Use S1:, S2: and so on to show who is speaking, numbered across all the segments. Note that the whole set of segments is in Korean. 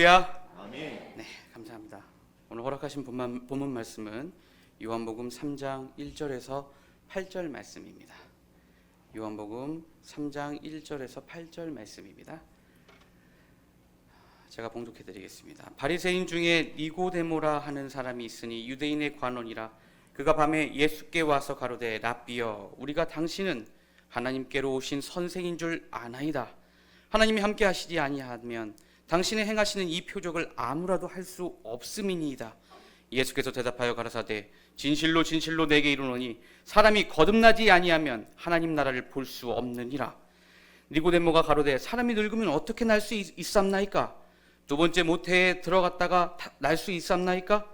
S1: 할렐루야.
S2: 아멘.
S1: 네, 감사합니다. 오늘 허락하신 본문, 본문 말씀은 요한복음 3장 1절에서 8절 말씀입니다. 요한복음 3장 1절에서 8절 말씀입니다. 제가 봉독해 드리겠습니다. 바리새인 중에 니고데모라 하는 사람이 있으니 유대인의 관원이라 그가 밤에 예수께 와서 가로되 라비여 우리가 당신은 하나님께로 오신 선생인 줄 아나이다. 하나님이 함께 하시지 아니하면 당신의 행하시는 이 표적을 아무라도 할 수 없음이니이다. 예수께서 대답하여 가라사대 진실로 진실로 내게 이르노니 사람이 거듭나지 아니하면 하나님 나라를 볼 수 없느니라. 니고데모가 가로되 사람이 늙으면 어떻게 날 수 있삼나이까? 두 번째 모태에 들어갔다가 날 수 있삼나이까?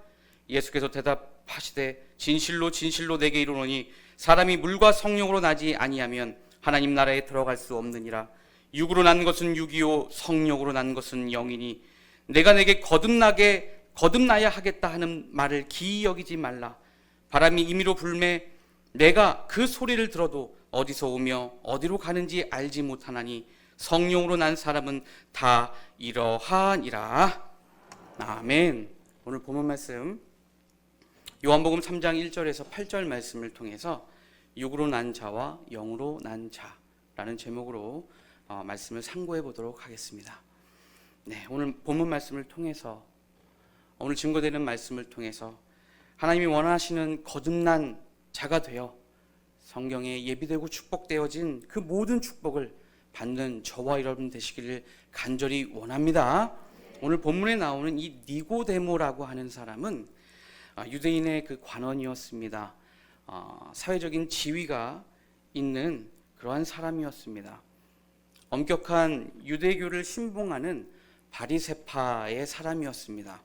S1: 예수께서 대답하시되 진실로 진실로 내게 이르노니 사람이 물과 성령으로 나지 아니하면 하나님 나라에 들어갈 수 없느니라. 육으로 난 것은 육이요 성령으로 난 것은 영이니 내가 내게 거듭나게 거듭나야 하겠다 하는 말을 기이 여기지 말라. 바람이 임의로 불매 내가 그 소리를 들어도 어디서 오며 어디로 가는지 알지 못하나니 성령으로 난 사람은 다 이러하니라. 아멘. 오늘 본문 말씀 요한복음 3장 1절에서 8절 말씀을 통해서 육으로 난 자와 영으로 난 자라는 제목으로 어, 말씀을 상고해 보도록 하겠습니다. 네, 오늘 본문 말씀을 통해서 오늘 증거되는 말씀을 통해서 하나님이 원하시는 거듭난 자가 되어 성경에 예비되고 축복되어진 그 모든 축복을 받는 저와 여러분 되시기를 간절히 원합니다. 오늘 본문에 나오는 이 니고데모라고 하는 사람은 아, 유대인의 그 관원이었습니다. 어, 사회적인 지위가 있는 그러한 사람이었습니다. 엄격한 유대교를 신봉하는 바리세파의 사람이었습니다.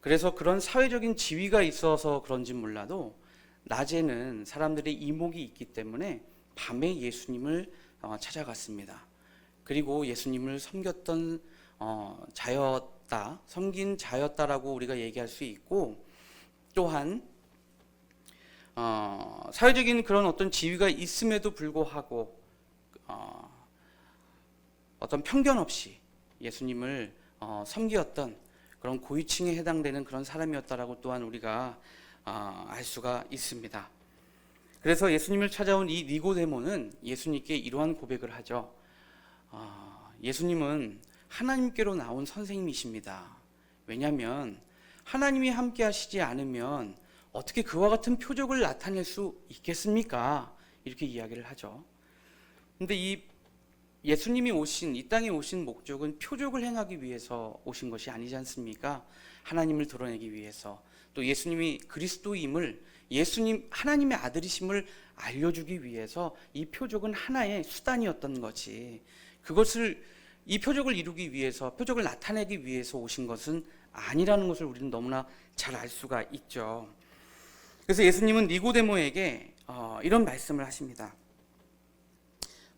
S1: 그래서 그런 사회적인 지위가 있어서 그런지 몰라도 낮에는 사람들의 이목이 있기 때문에 밤에 예수님을 어, 찾아갔습니다. 그리고 예수님을 섬겼던 어, 자였다, 섬긴 자였다라고 우리가 얘기할 수 있고 또한 어, 사회적인 그런 어떤 지위가 있음에도 불구하고 어, 어떤 편견 없이 예수님을 어, 섬기었던 그런 고위층에 해당되는 그런 사람이었다라고 또한 우리가 어, 알 수가 있습니다. 그래서 예수님을 찾아온 이 니고데모는 예수님께 이러한 고백을 하죠. 어, 예수님은 하나님께로 나온 선생님이십니다. 왜냐하면 하나님이 함께 하시지 않으면 어떻게 그와 같은 표적을 나타낼 수 있겠습니까? 이렇게 이야기를 하죠. 근데 이 예수님이 오신 이 땅에 오신 목적은 표적을 행하기 위해서 오신 것이 아니지 않습니까? 하나님을 드러내기 위해서 또 예수님이 그리스도임을 예수님 하나님의 아들이심을 알려주기 위해서 이 표적은 하나의 수단이었던 거지. 그것을 이 표적을 이루기 위해서 표적을 나타내기 위해서 오신 것은 아니라는 것을 우리는 너무나 잘 알 수가 있죠. 그래서 예수님은 니고데모에게 어, 이런 말씀을 하십니다.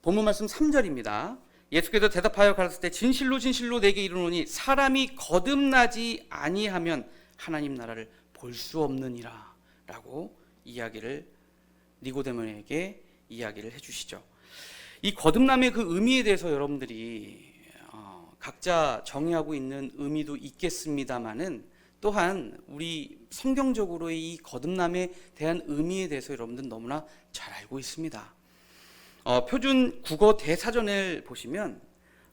S1: 본문 말씀 3절입니다. 예수께서 대답하여 때 진실로 진실로 내게 이르노니 사람이 거듭나지 아니하면 하나님 나라를 볼 수 없느니라라고 이야기를 니고데모에게 이야기를 해주시죠. 이 거듭남의 그 의미에 대해서 여러분들이 어, 각자 정의하고 있는 의미도 있겠습니다만은 또한 우리 성경적으로의 이 거듭남에 대한 의미에 대해서 여러분들 너무나 잘 알고 있습니다. 어, 표준 국어 대사전을 보시면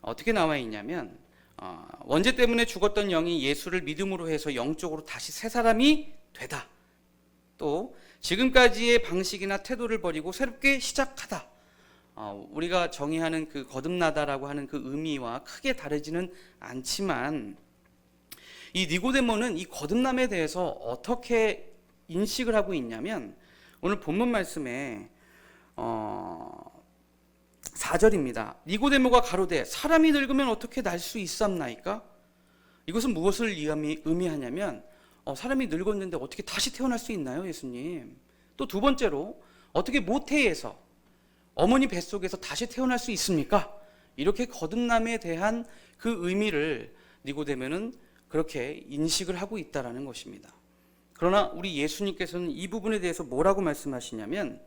S1: 어떻게 나와 있냐면 어, 원죄 때문에 죽었던 영이 예수를 믿음으로 해서 영적으로 다시 새 사람이 되다. 또 지금까지의 방식이나 태도를 버리고 새롭게 시작하다. 어, 우리가 정의하는 그 거듭나다라고 하는 그 의미와 크게 다르지는 않지만 이 니고데모는 이 거듭남에 대해서 어떻게 인식을 하고 있냐면 오늘 본문 말씀에 어, 4절입니다. 니고데모가 가로되 사람이 늙으면 어떻게 날 수 있삼나이까? 이것은 무엇을 의미, 의미하냐면 어, 사람이 늙었는데 어떻게 다시 태어날 수 있나요, 예수님? 또 두 번째로 어떻게 모태에서 어머니 뱃속에서 다시 태어날 수 있습니까? 이렇게 거듭남에 대한 그 의미를 니고데모는 그렇게 인식을 하고 있다라는 것입니다. 그러나 우리 예수님께서는 이 부분에 대해서 뭐라고 말씀하시냐면 어,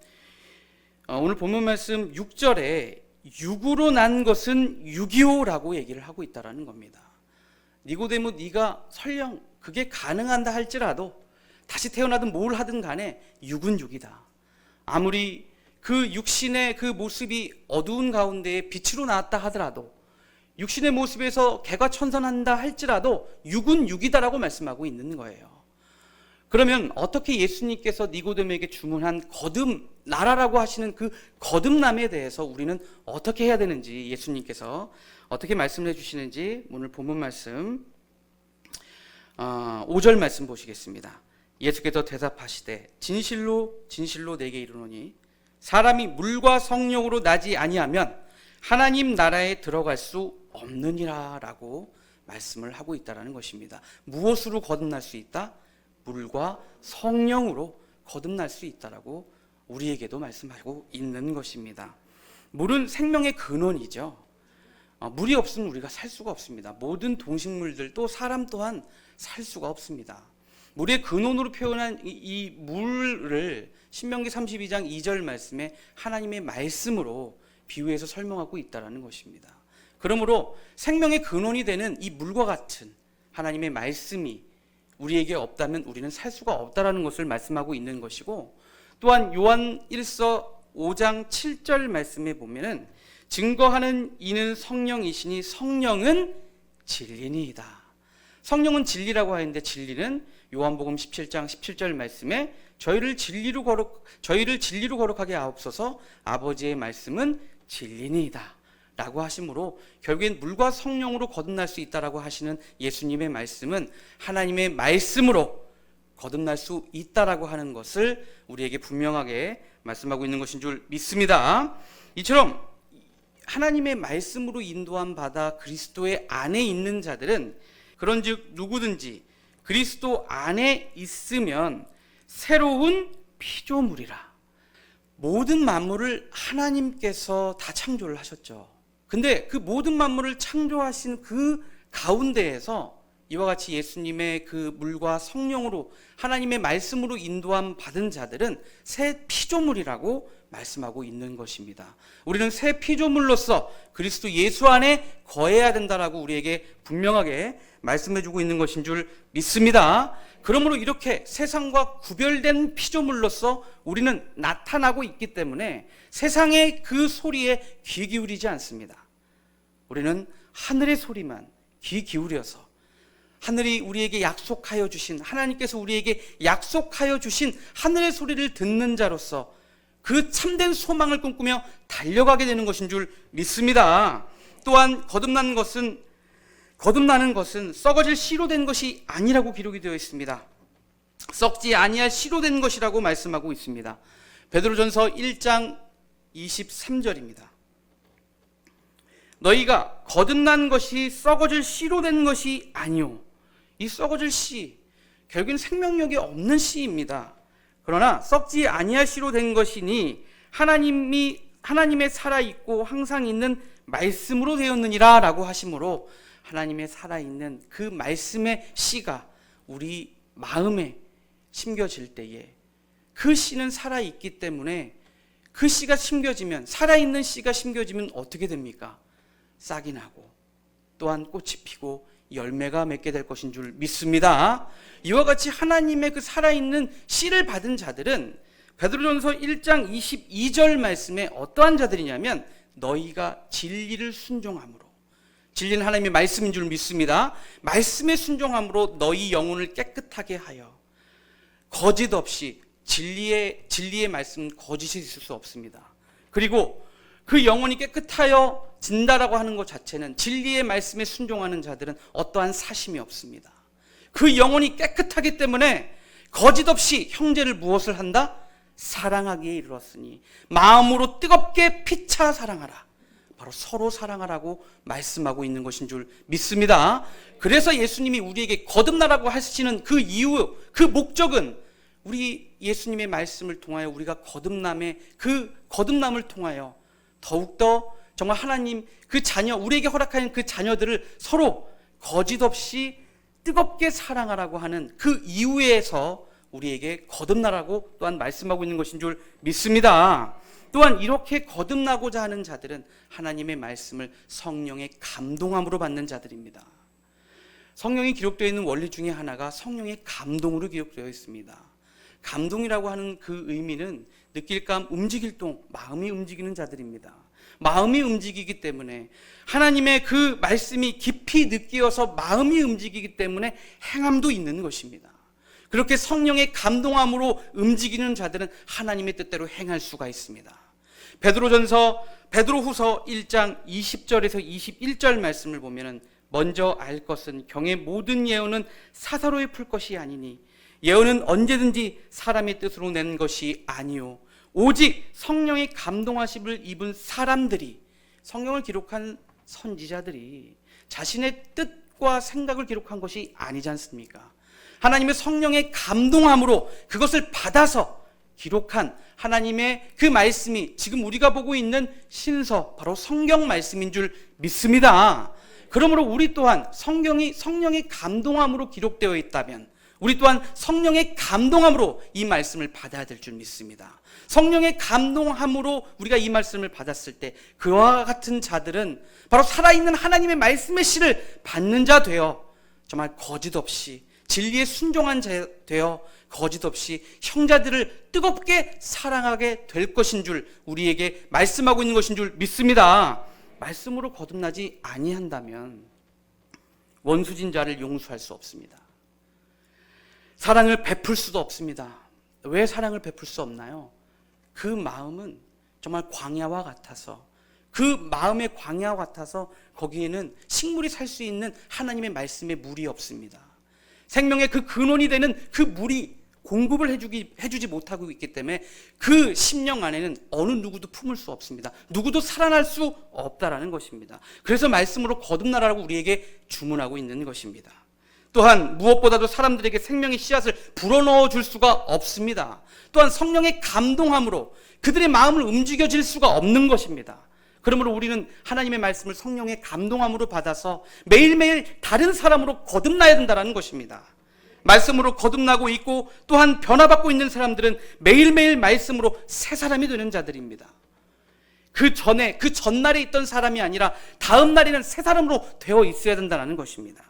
S1: 오늘 본문 말씀 6절에 육으로 난 것은 육이오라고 얘기를 하고 있다라는 겁니다. 니고데모 네가 설령 그게 가능한다 할지라도 다시 태어나든 뭘 하든 간에 육은 육이다. 아무리 그 육신의 그 모습이 어두운 가운데에 빛으로 나왔다 하더라도 육신의 모습에서 개과천선한다 할지라도 육은 육이다라고 말씀하고 있는 거예요. 그러면 어떻게 예수님께서 니고데모에게 주문한 거듭 나라라고 하시는 그 거듭남에 대해서 우리는 어떻게 해야 되는지 예수님께서 어떻게 말씀을 해주시는지 오늘 본문 말씀 어, 5절 말씀 보시겠습니다. 예수께서 대답하시되 진실로 진실로 내게 이르노니 사람이 물과 성령으로 나지 아니하면 하나님 나라에 들어갈 수 없느니라라고 말씀을 하고 있다라는 것입니다. 무엇으로 거듭날 수 있다? 물과 성령으로 거듭날 수 있다라고 우리에게도 말씀하고 있는 것입니다. 물은 생명의 근원이죠. 어, 물이 없으면 우리가 살 수가 없습니다. 모든 동식물들도 사람 또한 살 수가 없습니다. 물의 근원으로 표현한 이, 이 물을 신명기 32장 2절 말씀에 하나님의 말씀으로 비유해서 설명하고 있다라는 것입니다. 그러므로 생명의 근원이 되는 이 물과 같은 하나님의 말씀이 우리에게 없다면 우리는 살 수가 없다라는 것을 말씀하고 있는 것이고 또한 요한 1서 5장 7절 말씀에 보면은 증거하는 이는 성령이시니 성령은 진리니이다. 성령은 진리라고 하는데 진리는 요한복음 17장 17절 말씀에 저희를 진리로 거룩 저희를 진리로 거룩하게 하옵소서 아버지의 말씀은 진리니이다. 라고 하심으로 결국엔 물과 성령으로 거듭날 수 있다라고 하시는 예수님의 말씀은 하나님의 말씀으로 거듭날 수 있다라고 하는 것을 우리에게 분명하게 말씀하고 있는 것인 줄 믿습니다. 이처럼 하나님의 말씀으로 인도함 받아 그리스도의 안에 있는 자들은 그런즉 누구든지 그리스도 안에 있으면 새로운 피조물이라. 모든 만물을 하나님께서 다 창조를 하셨죠. 근데 그 모든 만물을 창조하신 그 가운데에서 이와 같이 예수님의 그 물과 성령으로 하나님의 말씀으로 인도함 받은 자들은 새 피조물이라고 말씀하고 있는 것입니다. 우리는 새 피조물로서 그리스도 예수 안에 거해야 된다라고 우리에게 분명하게 말씀해 주고 있는 것인 줄 믿습니다. 그러므로 이렇게 세상과 구별된 피조물로서 우리는 나타나고 있기 때문에 세상의 그 소리에 귀 기울이지 않습니다. 우리는 하늘의 소리만 귀 기울여서 하늘이 우리에게 약속하여 주신 하나님께서 우리에게 약속하여 주신 하늘의 소리를 듣는 자로서 그 참된 소망을 꿈꾸며 달려가게 되는 것인 줄 믿습니다. 또한 거듭난 것은 거듭나는 것은 썩어질 씨로 된 것이 아니라고 기록이 되어 있습니다. 썩지 아니할 씨로 된 것이라고 말씀하고 있습니다. 베드로전서 1장 23절입니다. 너희가 거듭난 것이 썩어질 씨로 된 것이 아니요. 이 썩어질 씨, 결국엔 생명력이 없는 씨입니다. 그러나 썩지 아니할 씨로 된 것이니 하나님이 하나님의 살아 있고 항상 있는 말씀으로 되었느니라라고 하심으로 하나님의 살아 있는 그 말씀의 씨가 우리 마음에 심겨질 때에 그 씨는 살아 있기 때문에 그 씨가 심겨지면 살아 있는 씨가 심겨지면 어떻게 됩니까? 싹이 나고 또한 꽃이 피고 열매가 맺게 될 것인 줄 믿습니다. 이와 같이 하나님의 그 살아있는 씨를 받은 자들은 베드로전서 1장 22절 말씀에 어떠한 자들이냐면 너희가 진리를 순종함으로 진리는 하나님의 말씀인 줄 믿습니다. 말씀에 순종함으로 너희 영혼을 깨끗하게 하여 거짓 없이 진리의 진리의 말씀은 거짓이 있을 수 없습니다. 그리고 그 영혼이 깨끗하여 진다라고 하는 것 자체는 진리의 말씀에 순종하는 자들은 어떠한 사심이 없습니다. 그 영혼이 깨끗하기 때문에 거짓 없이 형제를 무엇을 한다? 사랑하기에 이르렀으니 마음으로 뜨겁게 피차 사랑하라. 바로 서로 사랑하라고 말씀하고 있는 것인 줄 믿습니다. 그래서 예수님이 우리에게 거듭나라고 하시는 그 이유, 그 목적은 우리 예수님의 말씀을 통하여 우리가 거듭남의 그 거듭남을 통하여 더욱더 정말 하나님 그 자녀, 우리에게 허락하는 그 자녀들을 서로 거짓 없이 뜨겁게 사랑하라고 하는 그 이유에서 우리에게 거듭나라고 또한 말씀하고 있는 것인 줄 믿습니다. 또한 이렇게 거듭나고자 하는 자들은 하나님의 말씀을 성령의 감동함으로 받는 자들입니다. 성령이 기록되어 있는 원리 중에 하나가 성령의 감동으로 기록되어 있습니다. 감동이라고 하는 그 의미는 느낄 감, 움직일 동, 마음이 움직이는 자들입니다. 마음이 움직이기 때문에 하나님의 그 말씀이 깊이 느끼어서 마음이 움직이기 때문에 행함도 있는 것입니다. 그렇게 성령의 감동함으로 움직이는 자들은 하나님의 뜻대로 행할 수가 있습니다. 베드로전서 베드로후서 1장 20절에서 21절 말씀을 보면은 먼저 알 것은 경의 모든 예언은 사사로이 풀 것이 아니니 예언은 언제든지 사람의 뜻으로 낸 것이 아니요 오직 성령의 감동하심을 입은 사람들이 성경을 기록한 선지자들이 자신의 뜻과 생각을 기록한 것이 아니지 않습니까? 하나님의 성령의 감동함으로 그것을 받아서 기록한 하나님의 그 말씀이 지금 우리가 보고 있는 신서 바로 성경 말씀인 줄 믿습니다. 그러므로 우리 또한 성경이 성령의 감동함으로 기록되어 있다면 우리 또한 성령의 감동함으로 이 말씀을 받아야 될 줄 믿습니다. 성령의 감동함으로 우리가 이 말씀을 받았을 때 그와 같은 자들은 바로 살아있는 하나님의 말씀의 씨를 받는 자 되어 정말 거짓 없이 진리에 순종한 자 되어 거짓 없이 형제들을 뜨겁게 사랑하게 될 것인 줄 우리에게 말씀하고 있는 것인 줄 믿습니다. 말씀으로 거듭나지 아니한다면 원수진 자를 용서할 수 없습니다. 사랑을 베풀 수도 없습니다. 왜 사랑을 베풀 수 없나요? 그 마음은 정말 광야와 같아서 그 마음의 광야와 같아서 거기에는 식물이 살 수 있는 하나님의 말씀의 물이 없습니다. 생명의 그 근원이 되는 그 물이 공급을 해주기, 해주지 못하고 있기 때문에 그 심령 안에는 어느 누구도 품을 수 없습니다. 누구도 살아날 수 없다라는 것입니다. 그래서 말씀으로 거듭나라고 우리에게 주문하고 있는 것입니다. 또한 무엇보다도 사람들에게 생명의 씨앗을 불어넣어 줄 수가 없습니다. 또한 성령의 감동함으로 그들의 마음을 움직여질 수가 없는 것입니다. 그러므로 우리는 하나님의 말씀을 성령의 감동함으로 받아서 매일매일 다른 사람으로 거듭나야 된다는 것입니다. 말씀으로 거듭나고 있고 또한 변화받고 있는 사람들은 매일매일 말씀으로 새 사람이 되는 자들입니다. 그 전에, 그 전날에 있던 사람이 아니라 다음 날에는 새 사람으로 되어 있어야 된다는 것입니다.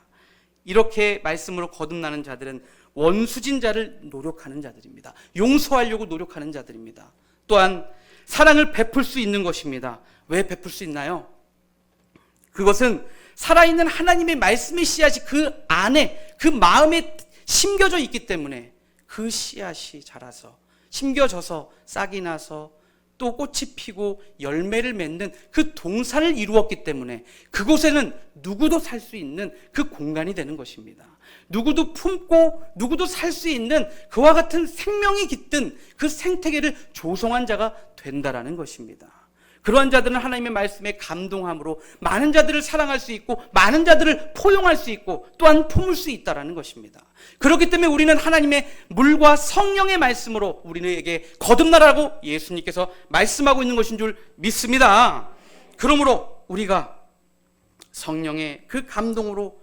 S1: 이렇게 말씀으로 거듭나는 자들은 원수진 자를 노력하는 자들입니다. 용서하려고 노력하는 자들입니다. 또한 사랑을 베풀 수 있는 것입니다. 왜 베풀 수 있나요? 그것은 살아있는 하나님의 말씀의 씨앗이 그 안에, 그 마음에 심겨져 있기 때문에 그 씨앗이 자라서, 심겨져서 싹이 나서 또 꽃이 피고 열매를 맺는 그 동산을 이루었기 때문에 그곳에는 누구도 살 수 있는 그 공간이 되는 것입니다. 누구도 품고 누구도 살 수 있는 그와 같은 생명이 깃든 그 생태계를 조성한 자가 된다라는 것입니다. 그러한 자들은 하나님의 말씀에 감동함으로 많은 자들을 사랑할 수 있고 많은 자들을 포용할 수 있고 또한 품을 수 있다라는 것입니다. 그렇기 때문에 우리는 하나님의 물과 성령의 말씀으로 우리에게 거듭나라고 예수님께서 말씀하고 있는 것인 줄 믿습니다. 그러므로 우리가 성령의 그 감동으로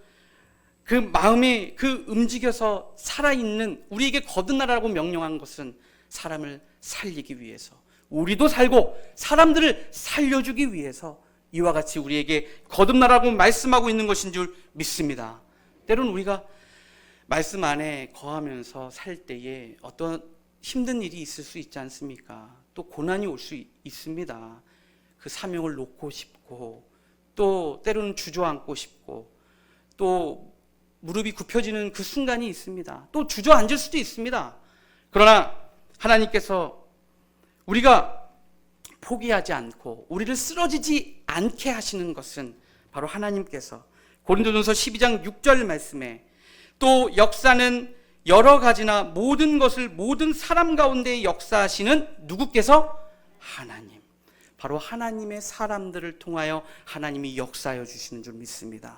S1: 그 마음이 그 움직여서 살아있는 우리에게 거듭나라고 명령한 것은 사람을 살리기 위해서 우리도 살고 사람들을 살려주기 위해서 이와 같이 우리에게 거듭나라고 말씀하고 있는 것인 줄 믿습니다. 때로는 우리가 말씀 안에 거하면서 살 때에 어떤 힘든 일이 있을 수 있지 않습니까? 또 고난이 올 수 있습니다. 그 사명을 놓고 싶고 또 때로는 주저앉고 싶고 또 무릎이 굽혀지는 그 순간이 있습니다. 또 주저앉을 수도 있습니다. 그러나 하나님께서 우리가 포기하지 않고 우리를 쓰러지지 않게 하시는 것은 바로 하나님께서 고린도전서 12장 6절 말씀에 또 역사는 여러 가지나 모든 것을 모든 사람 가운데 역사하시는 누구께서 하나님. 바로 하나님의 사람들을 통하여 하나님이 역사하여 주시는 줄 믿습니다.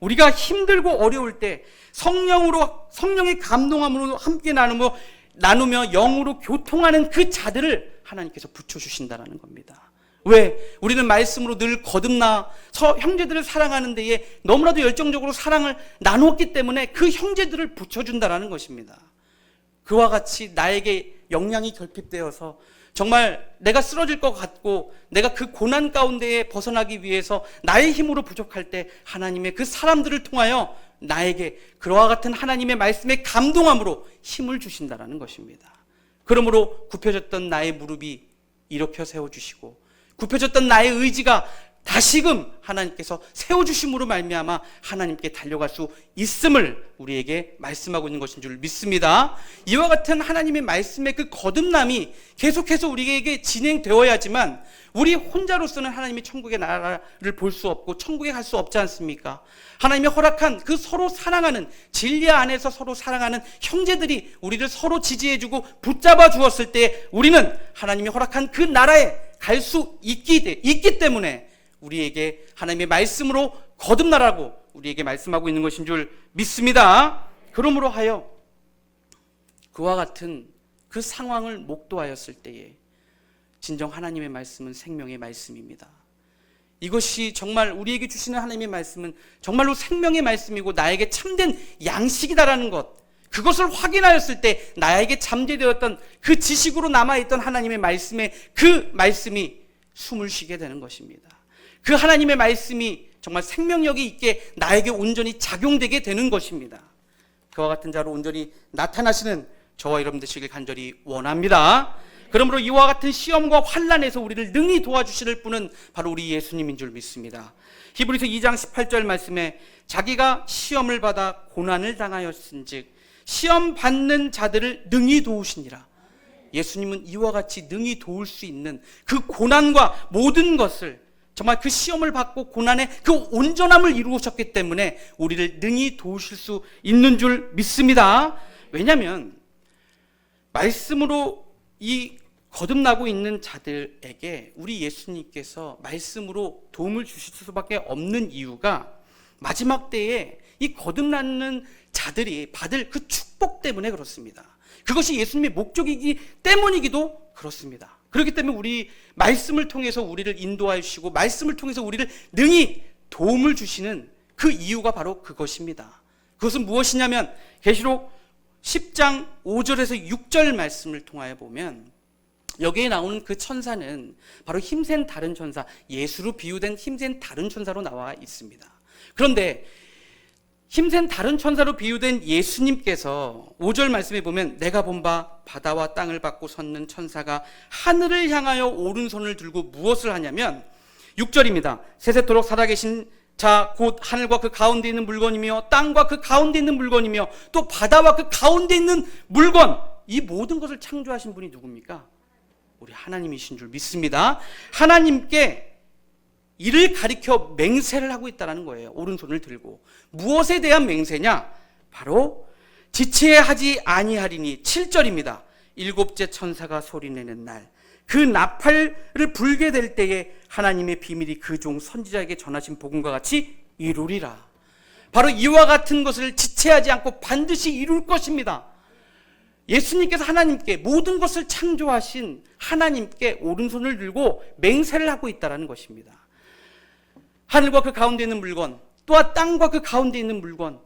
S1: 우리가 힘들고 어려울 때 성령으로 성령의 감동함으로 함께 나누며 나누며 영으로 교통하는 그 자들을 하나님께서 붙여 주신다라는 겁니다. 왜? 우리는 말씀으로 늘 거듭나 서 형제들을 사랑하는 데에 너무나도 열정적으로 사랑을 나누었기 때문에 그 형제들을 붙여준다라는 것입니다. 그와 같이 나에게 영향이 결핍되어서 정말 내가 쓰러질 것 같고 내가 그 고난 가운데에 벗어나기 위해서 나의 힘으로 부족할 때 하나님의 그 사람들을 통하여 나에게 그와 같은 하나님의 말씀에 감동함으로 힘을 주신다라는 것입니다. 그러므로 굽혀졌던 나의 무릎이 일으켜 세워 주시고 굽혀졌던 나의 의지가 다시금 하나님께서 세워 주심으로 말미암아 하나님께 달려갈 수 있음을 우리에게 말씀하고 있는 것인 줄 믿습니다. 이와 같은 하나님의 말씀의 그 거듭남이 계속해서 우리에게 진행되어야지만 우리 혼자로서는 하나님의 천국의 나라를 볼 수 없고 천국에 갈 수 없지 않습니까? 하나님이 허락한 그 서로 사랑하는 진리 안에서 서로 사랑하는 형제들이 우리를 서로 지지해주고 붙잡아 주었을 때 우리는 하나님이 허락한 그 나라에 갈 수 있기, 있기 때문에 우리에게 하나님의 말씀으로 거듭나라고 우리에게 말씀하고 있는 것인 줄 믿습니다. 그러므로 하여 그와 같은 그 상황을 목도하였을 때에 진정 하나님의 말씀은 생명의 말씀입니다. 이것이 정말 우리에게 주시는 하나님의 말씀은 정말로 생명의 말씀이고 나에게 참된 양식이다라는 것. 그것을 확인하였을 때 나에게 잠재되었던 그 지식으로 남아있던 하나님의 말씀에 그 말씀이 숨을 쉬게 되는 것입니다. 그 하나님의 말씀이 정말 생명력이 있게 나에게 온전히 작용되게 되는 것입니다. 그와 같은 자로 온전히 나타나시는 저와 여러분 되시길 간절히 원합니다. 그러므로 이와 같은 시험과 환란에서 우리를 능히 도와주실 분은 바로 우리 예수님인 줄 믿습니다. 히브리서 2장 18절 말씀에 자기가 시험을 받아 고난을 당하였은즉 시험 받는 자들을 능히 도우시니라. 예수님은 이와 같이 능히 도울 수 있는 그 고난과 모든 것을 정말 그 시험을 받고 고난의 그 온전함을 이루셨기 때문에 우리를 능히 도우실 수 있는 줄 믿습니다. 왜냐하면 말씀으로 이 거듭나고 있는 자들에게 우리 예수님께서 말씀으로 도움을 주실 수밖에 없는 이유가 마지막 때에 이 거듭나는 자들이 받을 그 축복 때문에 그렇습니다. 그것이 예수님의 목적이기 때문이기도 그렇습니다. 그렇기 때문에 우리 말씀을 통해서 우리를 인도하여 주시고 말씀을 통해서 우리를 능히 도움을 주시는 그 이유가 바로 그것입니다. 그것은 무엇이냐면 계시록 10장 5절에서 6절 말씀을 통하여 보면 여기에 나오는 그 천사는 바로 힘센 다른 천사, 예수로 비유된 힘센 다른 천사로 나와 있습니다. 그런데 힘센 다른 천사로 비유된 예수님께서 5절 말씀에 보면 내가 본 바 바다와 땅을 받고 섰는 천사가 하늘을 향하여 오른손을 들고 무엇을 하냐면 6절입니다. 세세토록 살아계신 자, 곧 하늘과 그 가운데 있는 물건이며 땅과 그 가운데 있는 물건이며 또 바다와 그 가운데 있는 물건 이 모든 것을 창조하신 분이 누굽니까? 우리 하나님이신 줄 믿습니다. 하나님께 이를 가리켜 맹세를 하고 있다는 거예요. 오른손을 들고. 무엇에 대한 맹세냐? 바로 지체하지 아니하리니 7절입니다. 일곱째 천사가 소리내는 날. 그 나팔을 불게 될 때에 하나님의 비밀이 그 종 선지자에게 전하신 복음과 같이 이루리라. 바로 이와 같은 것을 지체하지 않고 반드시 이룰 것입니다. 예수님께서 하나님께 모든 것을 창조하신 하나님께 오른손을 들고 맹세를 하고 있다는 것입니다. 하늘과 그 가운데 있는 물건, 또한 땅과 그 가운데 있는 물건,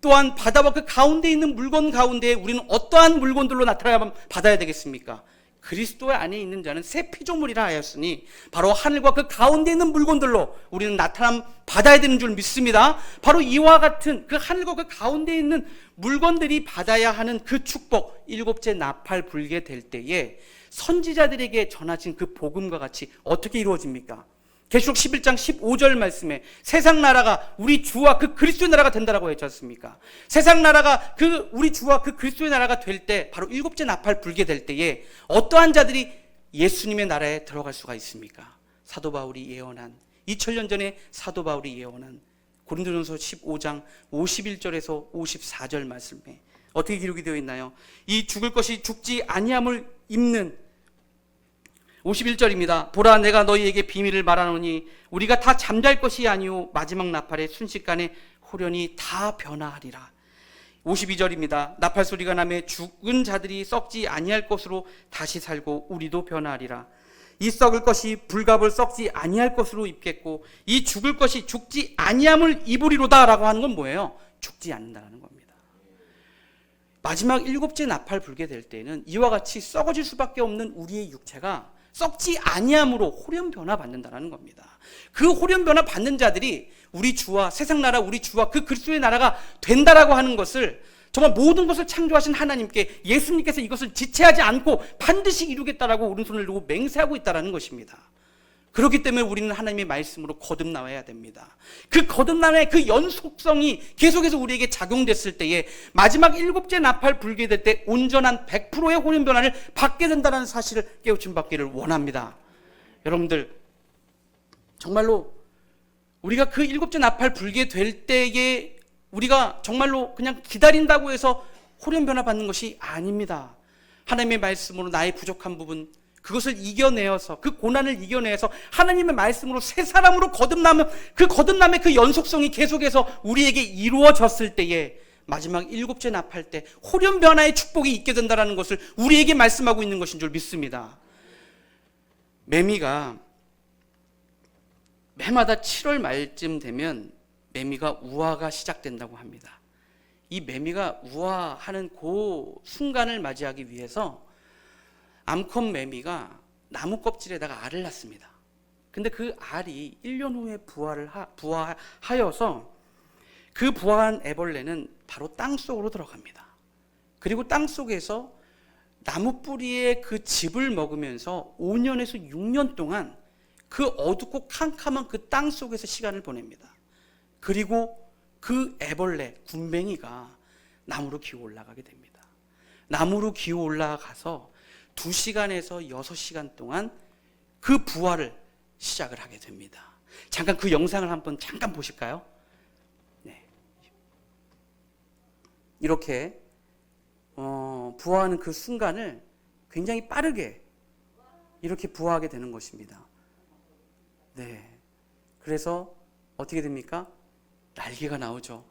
S1: 또한 바다와 그 가운데 있는 물건 가운데 우리는 어떠한 물건들로 나타나야만 받아야 되겠습니까? 그리스도 안에 있는 자는 새 피조물이라 하였으니 바로 하늘과 그 가운데 있는 물건들로 우리는 나타남 받아야 되는 줄 믿습니다. 바로 이와 같은 그 하늘과 그 가운데 있는 물건들이 받아야 하는 그 축복 일곱째 나팔 불게 될 때에 선지자들에게 전하신 그 복음과 같이 어떻게 이루어집니까? 계시록 11장 15절 말씀에 세상 나라가 우리 주와 그 그리스도의 나라가 된다라고 했지 않습니까? 세상 나라가 그 우리 주와 그 그리스도의 나라가 될 때 바로 일곱째 나팔 불게 될 때에 어떠한 자들이 예수님의 나라에 들어갈 수가 있습니까? 사도 바울이 예언한 2000년 전에 사도 바울이 예언한 고린도전서 15장 51절에서 54절 말씀에 어떻게 기록이 되어 있나요? 이 죽을 것이 죽지 아니함을 입는 51절입니다. 보라 내가 너희에게 비밀을 말하노니 우리가 다 잠잘 것이 아니오 마지막 나팔에 순식간에 호련히 다 변화하리라. 52절입니다. 나팔 소리가 나매 죽은 자들이 썩지 아니할 것으로 다시 살고 우리도 변화하리라. 이 썩을 것이 불갑을 썩지 아니할 것으로 입겠고 이 죽을 것이 죽지 아니함을 입으리로다라고 하는 건 뭐예요? 죽지 않는다라는 겁니다. 마지막 일곱째 나팔 불게 될 때는 이와 같이 썩어질 수밖에 없는 우리의 육체가 썩지 아니함으로 호련 변화 받는다라는 겁니다. 그 호련 변화 받는 자들이 우리 주와 세상 나라 우리 주와 그 그리스도의 나라가 된다라고 하는 것을 정말 모든 것을 창조하신 하나님께 예수님께서 이것을 지체하지 않고 반드시 이루겠다라고 오른손을 들고 맹세하고 있다라는 것입니다. 그렇기 때문에 우리는 하나님의 말씀으로 거듭나와야 됩니다. 그 거듭남의 그 연속성이 계속해서 우리에게 작용됐을 때에 마지막 일곱째 나팔 불게 될 때 온전한 100%의 혼연 변화를 받게 된다는 사실을 깨우침 받기를 원합니다. 여러분들 정말로 우리가 그 일곱째 나팔 불게 될 때에 우리가 정말로 그냥 기다린다고 해서 호련 변화 받는 것이 아닙니다. 하나님의 말씀으로 나의 부족한 부분 그것을 이겨내어서 그 고난을 이겨내서 하나님의 말씀으로 새 사람으로 거듭나면 그 거듭남의 그 연속성이 계속해서 우리에게 이루어졌을 때에 마지막 일곱째 나팔 때 호련 변화의 축복이 있게 된다라는 것을 우리에게 말씀하고 있는 것인 줄 믿습니다. 매미가 매마다 7월 말쯤 되면 매미가 우화가 시작된다고 합니다. 이 매미가 우화하는 그 순간을 맞이하기 위해서 암컷 매미가 나무 껍질에다가 알을 낳습니다. 근데 그 알이 1년 후에 부화를 하, 부화하여서 그 부화한 애벌레는 바로 땅 속으로 들어갑니다. 그리고 땅 속에서 나무 뿌리의 그 즙을 먹으면서 5년에서 6년 동안 그 어둡고 캄캄한 그 땅 속에서 시간을 보냅니다. 그리고 그 애벌레, 군뱅이가 나무로 기어 올라가게 됩니다. 나무로 기어 올라가서 2시간에서 6시간 동안 그 부활을 시작을 하게 됩니다. 잠깐 그 영상을 한번 잠깐 보실까요? 네. 이렇게 어, 부화하는 그 순간을 굉장히 빠르게 이렇게 부화하게 되는 것입니다. 네. 그래서 어떻게 됩니까? 날개가 나오죠.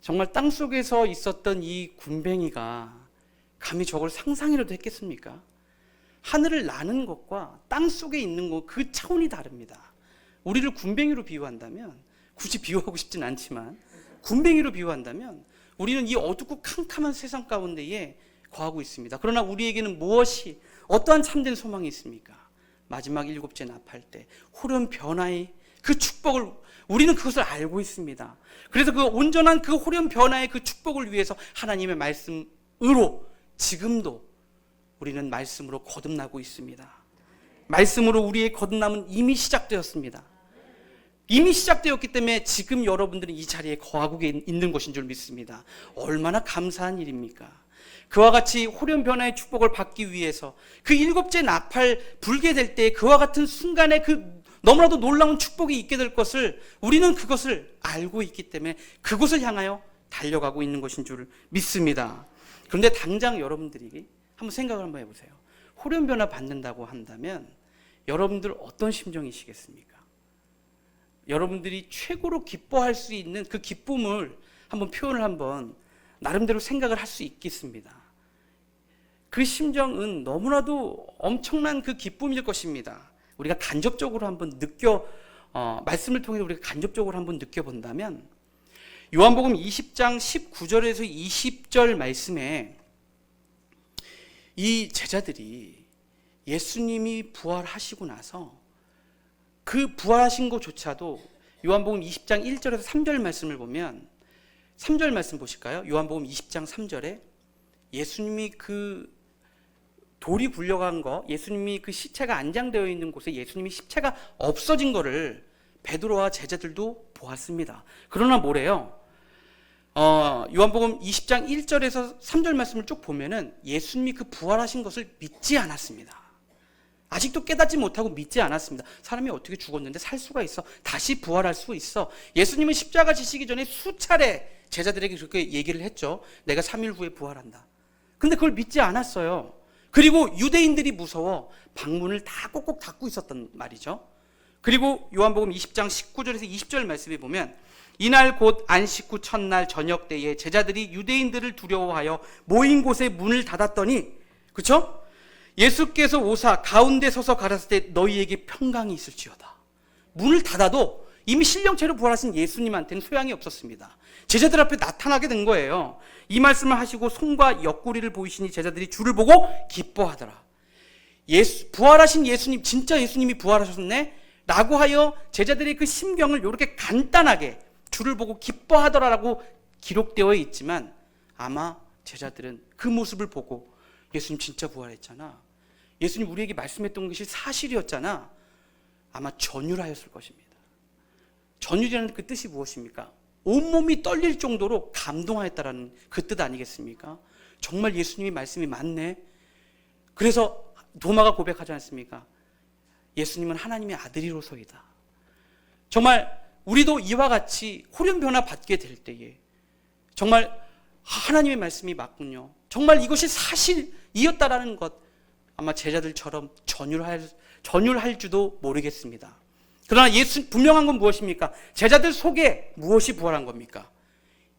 S1: 정말 땅 속에서 있었던 이 군뱅이가 감히 저걸 상상이라도 했겠습니까? 하늘을 나는 것과 땅 속에 있는 것 그 차원이 다릅니다. 우리를 군뱅이로 비유한다면 굳이 비유하고 싶진 않지만 군뱅이로 비유한다면 우리는 이 어둡고 캄캄한 세상 가운데에 거하고 있습니다. 그러나 우리에게는 무엇이 어떠한 참된 소망이 있습니까? 마지막 일곱째 나팔 때 호련 변화의 그 축복을 우리는 그것을 알고 있습니다. 그래서 그 온전한 그 호련 변화의 그 축복을 위해서 하나님의 말씀으로 지금도 우리는 말씀으로 거듭나고 있습니다. 말씀으로 우리의 거듭남은 이미 시작되었습니다. 이미 시작되었기 때문에 지금 여러분들은 이 자리에 거하고 있는 것인 줄 믿습니다. 얼마나 감사한 일입니까? 그와 같이 호련 변화의 축복을 받기 위해서 그 일곱째 나팔 불게 될 때 그와 같은 순간에 그 너무나도 놀라운 축복이 있게 될 것을 우리는 그것을 알고 있기 때문에 그곳을 향하여 달려가고 있는 것인 줄 믿습니다. 그런데 당장 여러분들이 한번 생각을 한번 해보세요. 호련 변화 받는다고 한다면 여러분들 어떤 심정이시겠습니까? 여러분들이 최고로 기뻐할 수 있는 그 기쁨을 한번 표현을 한번 나름대로 생각을 할 수 있겠습니다. 그 심정은 너무나도 엄청난 그 기쁨일 것입니다. 우리가 간접적으로 한번 느껴 어, 말씀을 통해 우리가 간접적으로 한번 느껴본다면 요한복음 20장 19절에서 20절 말씀에 이 제자들이 예수님이 부활하시고 나서 그 부활하신 것조차도 요한복음 20장 1절에서 3절 말씀을 보면 3절 말씀 보실까요? 요한복음 20장 3절에 예수님이 그 돌이 굴려간 거, 예수님이 그 시체가 안장되어 있는 곳에 예수님이 십체가 없어진 거를 베드로와 제자들도 보았습니다. 그러나 뭐래요? 어, 요한복음 20장 1절에서 3절 말씀을 쭉 보면은 예수님이 그 부활하신 것을 믿지 않았습니다. 아직도 깨닫지 못하고 믿지 않았습니다. 사람이 어떻게 죽었는데 살 수가 있어? 다시 부활할 수 있어? 예수님은 십자가 지시기 전에 수차례 제자들에게 그렇게 얘기를 했죠. 내가 3일 후에 부활한다. 근데 그걸 믿지 않았어요. 그리고 유대인들이 무서워 방문을 다 꼭꼭 닫고 있었단 말이죠. 그리고 요한복음 20장 19절에서 20절 말씀에 보면 이날 곧 안식 후 첫날 저녁 때에 제자들이 유대인들을 두려워하여 모인 곳에 문을 닫았더니 그렇죠? 예수께서 오사 가운데 서서 가라을 때 너희에게 평강이 있을지어다. 문을 닫아도 이미 신령체로 부활하신 예수님한테는 소양이 없었습니다. 제자들 앞에 나타나게 된 거예요. 이 말씀을 하시고 손과 옆구리를 보이시니 제자들이 주를 보고 기뻐하더라. 예수, 부활하신 예수님, 진짜 예수님이 부활하셨네? 라고 하여 제자들의 그 심경을 이렇게 간단하게 줄을 보고 기뻐하더라라고 기록되어 있지만 아마 제자들은 그 모습을 보고 예수님 진짜 부활했잖아. 예수님 우리에게 말씀했던 것이 사실이었잖아. 아마 전율하였을 것입니다. 전율이라는 그 뜻이 무엇입니까? 온몸이 떨릴 정도로 감동하였다라는 그 뜻 아니겠습니까? 정말 예수님이 말씀이 맞네. 그래서 도마가 고백하지 않습니까? 예수님은 하나님의 아들이로서이다. 정말 우리도 이와 같이 호련 변화 받게 될 때에 정말 하나님의 말씀이 맞군요. 정말 이것이 사실이었다라는 것 아마 제자들처럼 전율할 전율할 줄도 모르겠습니다. 그러나 예수 분명한 건 무엇입니까? 제자들 속에 무엇이 부활한 겁니까?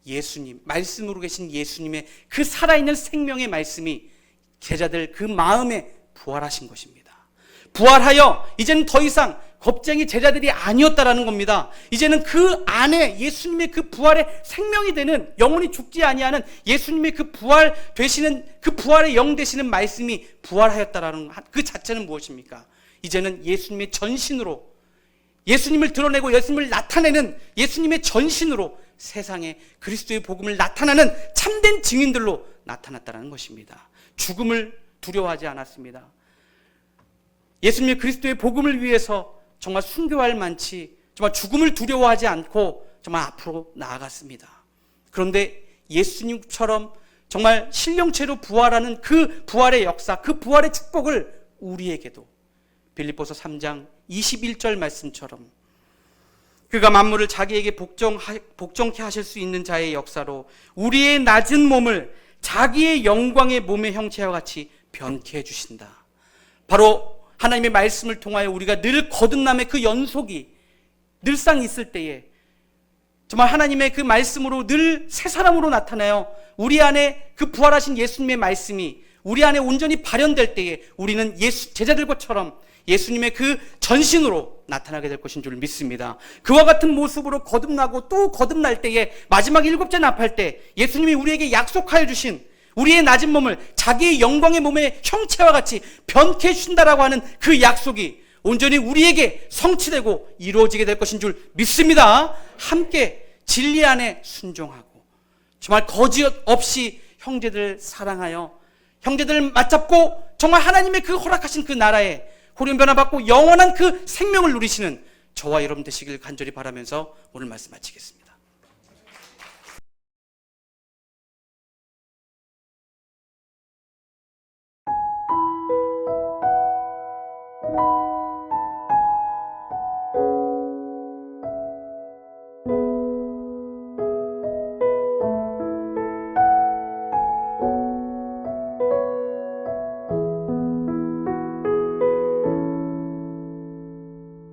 S1: 예수님 말씀으로 계신 예수님의 그 살아있는 생명의 말씀이 제자들 그 마음에 부활하신 것입니다. 부활하여 이제는 더 이상 겁쟁이 제자들이 아니었다라는 겁니다. 이제는 그 안에 예수님의 그 부활의 생명이 되는 영원히 죽지 아니하는 예수님의 그 부활 되시는 그 부활의 영 되시는 말씀이 부활하였다라는 그 자체는 무엇입니까? 이제는 예수님의 전신으로 예수님을 드러내고 예수님을 나타내는 예수님의 전신으로 세상에 그리스도의 복음을 나타나는 참된 증인들로 나타났다는 것입니다. 죽음을 두려워하지 않았습니다. 예수님의 그리스도의 복음을 위해서 정말 순교할 만치 정말 죽음을 두려워하지 않고 정말 앞으로 나아갔습니다. 그런데 예수님처럼 정말 신령체로 부활하는 그 부활의 역사, 그 부활의 축복을 우리에게도 빌립보서 3장 21절 말씀처럼 그가 만물을 자기에게 복종, 복종케 하실 수 있는 자의 역사로 우리의 낮은 몸을 자기의 영광의 몸의 형체와 같이 변케 해 주신다. 바로 하나님의 말씀을 통하여 우리가 늘 거듭남의 그 연속이 늘상 있을 때에 정말 하나님의 그 말씀으로 늘 새 사람으로 나타나요. 우리 안에 그 부활하신 예수님의 말씀이 우리 안에 온전히 발현될 때에 우리는 예수 제자들과처럼 예수님의 그 전신으로 나타나게 될 것인 줄 믿습니다. 그와 같은 모습으로 거듭나고 또 거듭날 때에 마지막 일곱째 나팔 때 예수님이 우리에게 약속하여 주신 우리의 낮은 몸을 자기의 영광의 몸의 형체와 같이 변케 해준다라고 하는 그 약속이 온전히 우리에게 성취되고 이루어지게 될 것인 줄 믿습니다. 함께 진리 안에 순종하고 정말 거짓 없이 형제들을 사랑하여 형제들을 맞잡고 정말 하나님의 그 허락하신 그 나라에 호련 변화받고 영원한 그 생명을 누리시는 저와 여러분 되시길 간절히 바라면서 오늘 말씀 마치겠습니다.